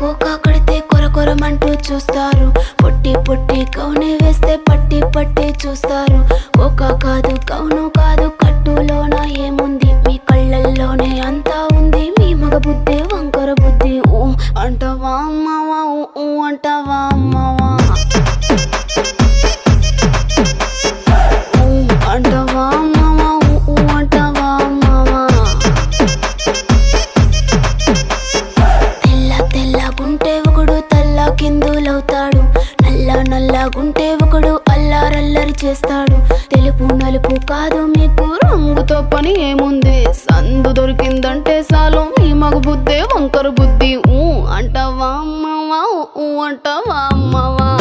Cocoa కడితే కొర కొరమంటూ చూస్తారు. పొట్టి పొట్టి కౌని వేస్తే పట్టి పట్టి చూస్తారు. ఒక కాదు కౌను కాదు కట్టులోన ఏముంది? మీ కళ్ళల్లోనే అంతా ఉంది. మీ మగ బుద్ధి వంకర బుద్ధి. ఊ అంటావా అమ్మవా నల్ల నల్లగుంటే ఒకడు అల్లారల్లరి చేస్తాడు. తెలుపు నలుపు కాదు మీకు రంగుతో పని ఏముంది? సందు దొరికిందంటే చాలు మీ మగ బుద్ధే వంకర బుద్ధి. ఊ అంటావా అమ్మవా ఊ అంటావా అమ్మవా?